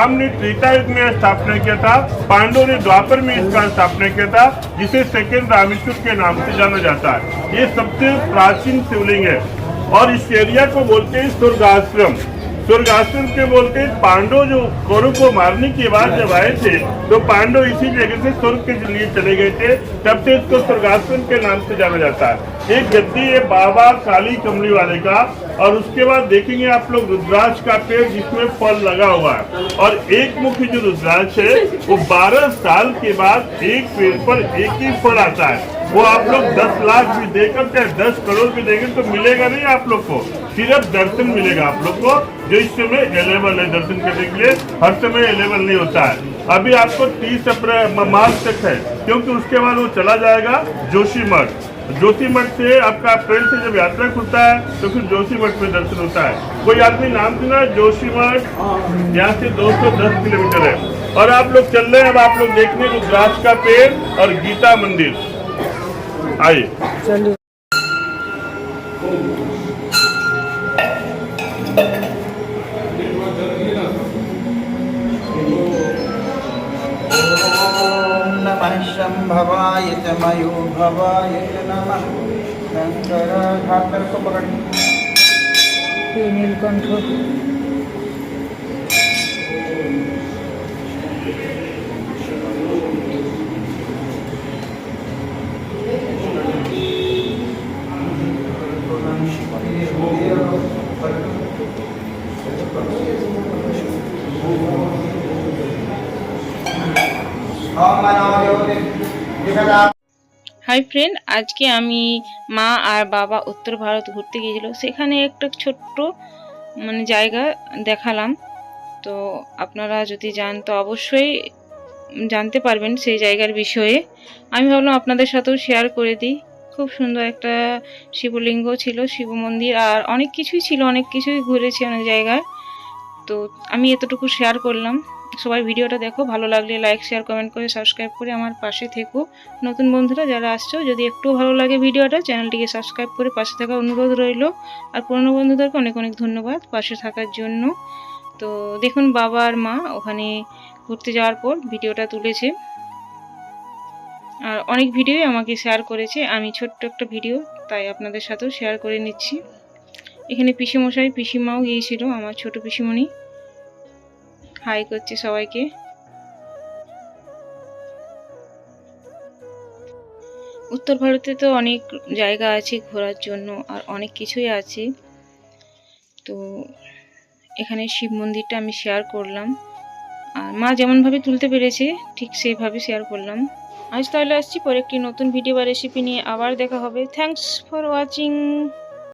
राम ने त्रेता युग में स्थापना किया था, पांडव ने द्वापर में इसका स्थापना किया था, जिसे सेकेंड रामेश्वर के नाम से जाना जाता है। ये सबसे प्राचीन शिवलिंग है। और इस एरिया को बोलते हैं स्वर्गाश्रम। स्वर्गाश्रम के बोलते पांडव जो कौरव को मारने के बाद जब आए थे तो पांडव इसी जगह से स्वर्ग के लिए चले गए थे, तब से इसको स्वर्गाश्रम के नाम से जाना जाता है। एक गद्दी है बाबा काली कमली वाले का, और उसके बाद देखेंगे आप लोग रुद्राक्ष का पेड़ जिसमें फल लगा हुआ है। और एक मुख्य जो रुद्राक्ष है, वो 12 साल के बाद एक पेड़ पर एक ही फल आता है। वो आप लोग 10 लाख भी देकर चाहे 10 करोड़ भी देंगे तो मिलेगा नहीं आप लोग को। सिर्फ़ दर्शन मिलेगा आप लोग को, जो इस समय अवेलेबल है दर्शन करने के लिए। हर समय अवेलेबल नहीं होता है। अभी आपको 30 अप्रैल मार्च तक है, क्योंकि उसके बाद वो चला जाएगा जोशी मठ। जोशी मठ से आपका ट्रेन से जब यात्रा खुलता है तो फिर जोशी मठ में दर्शन होता है। कोई आदमी नाम सुना जोशी मठ? यहाँ से 210 किलोमीटर है। और आप लोग चल रहे हैं, अब आप लोग देखने रुद्राक्ष का पेड़ और गीता मंदिर। आइए चलिए ॐ नमः शम्भवाय च मयो भवाय च नमः शङ्कर ठाकर को হাই ফ্রেন্ড, আজকে আমি মা আর বাবা উত্তর ভারত ঘুরতে গিয়েছিল। সেখানে একটা ছোট্ট মানে জায়গা দেখালাম। তো আপনারা যদি যান, তো অবশ্যই জানতে পারবেন সেই জায়গার বিষয়ে। আমি ভাবলাম আপনাদের সাথেও শেয়ার করে দিই। খুব সুন্দর একটা শিবলিঙ্গ ছিল, শিব মন্দির, আর অনেক কিছুই ছিল, অনেক কিছুই ঘুরেছি অনেক জায়গায়। তো আমি এতটুকু শেয়ার করলাম। সবাই ভিডিওটা দেখো, ভালো লাগলে লাইক শেয়ার কমেন্ট করে সাবস্ক্রাইব করে আমার পাশে থেকো। নতুন বন্ধুরা যারা আসছো, যদি একটু ভালো লাগে ভিডিওটা, চ্যানেলটিকে সাবস্ক্রাইব করে পাশে থাকা অনুরোধ রইল। আর পুরনো বন্ধুদেরকে অনেক অনেক ধন্যবাদ পাশে থাকার জন্য। তো দেখুন, বাবা আর মা ওখানে ঘুরতে যাওয়ার পর ভিডিওটা তুলেছে। আর অনেক ভিডিওই আমাকে শেয়ার করেছে। আমি ছোট্ট একটা ভিডিও, তাই আপনাদের সাথেও শেয়ার করে নিচ্ছি। এখানে পিসিমশাই, পিসিমাও গিয়েছিল, আমার ছোট পিসিমণি। হাই করছে সবাইকে। উত্তর ভারতে তো অনেক জায়গা আছে ঘোরার জন্য আর অনেক কিছুই আছে। তো এখানে শিব মন্দিরটা আমি শেয়ার করলাম। আর মা যেমনভাবে তুলতে পেরেছে, ঠিক সেইভাবে শেয়ার করলাম। আজ তাহলে আসছি পরে একটি নতুন ভিডিও বা রেসিপি নিয়ে আবার দেখা হবে। Thanks for watching